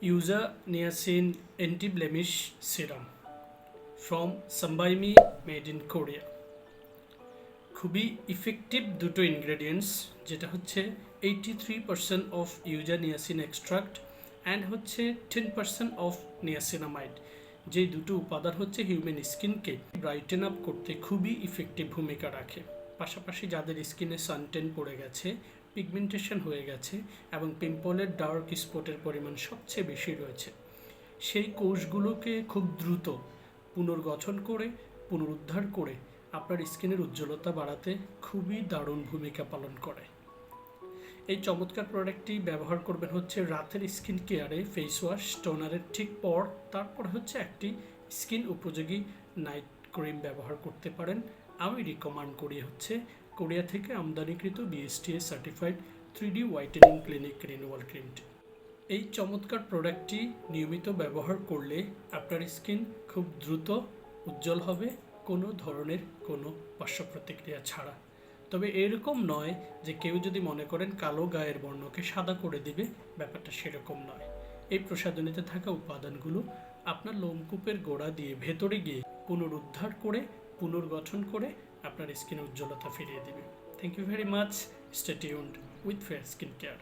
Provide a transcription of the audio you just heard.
User Niacin Anti-Blemish Serum from Sambaimi made in Korea. খুবই effective দুটো ingredients যেটা হচ্ছে eighty three percent of yuja niacin extract and হচ্ছে ten percent of niacinamide যে দুটো উপাদান হচ্ছে হিউম্যান স্কিনকে ব্রাইটেন আপ করতে খুবই ইফেক্টিভ ভূমিকা রাখে পাশাপাশি যাদের স্কিনে সানটেন পড়ে গেছে পিগমেন্টেশন হয়ে গেছে এবং পিম্পলের ডার্ক স্পটের পরিমাণ সবচেয়ে বেশি রয়েছে। সেই কোষগুলোকে খুব দ্রুত পুনর্গঠন করে, পুনরুদ্ধার করে আপনার স্কিনের উজ্জ্বলতা বাড়াতে খুবই দারুণ ভূমিকা পালন করে। এই চমৎকার প্রোডাক্টটি ব্যবহার করবেন হচ্ছে রাতের স্কিন কেয়ারে ফেস ওয়াশ টোনারের ঠিক পর, তারপর হচ্ছে একটি স্কিন উপযোগী নাইট ক্রিম ব্যবহার করতে পারেন। আমি রিকমান্ড করি হচ্ছে কোরিয়া থেকে আমদানিকৃত BSTI certified three D whitening clinic renewal ক্রিমটি এই চমৎকার প্রোডাক্টটি নিয়মিত ব্যবহার করলে আপনার স্কিন খুব দ্রুত উজ্জ্বল হবে, কোনো ধরনের কোনো পার্শ্ব প্রতিক্রিয়া ছাড়া। তবে এরকম নয় যে কেউ যদি মনে করেন কালো গায়ের বর্ণকে সাদা করে দিবে, ব্যাপারটা সেরকম নয়। এই প্রসাধনীতে থাকা উপাদানগুলো আপনার লোমকূপের গোড়া দিয়ে ভেতরে গিয়ে পুনরুদ্ধার করে, পুনর্গঠন করে আপনার স্কিনের উজ্জ্বলতা ফিরিয়ে দিবে। Thank you very much stay tuned with fair skin care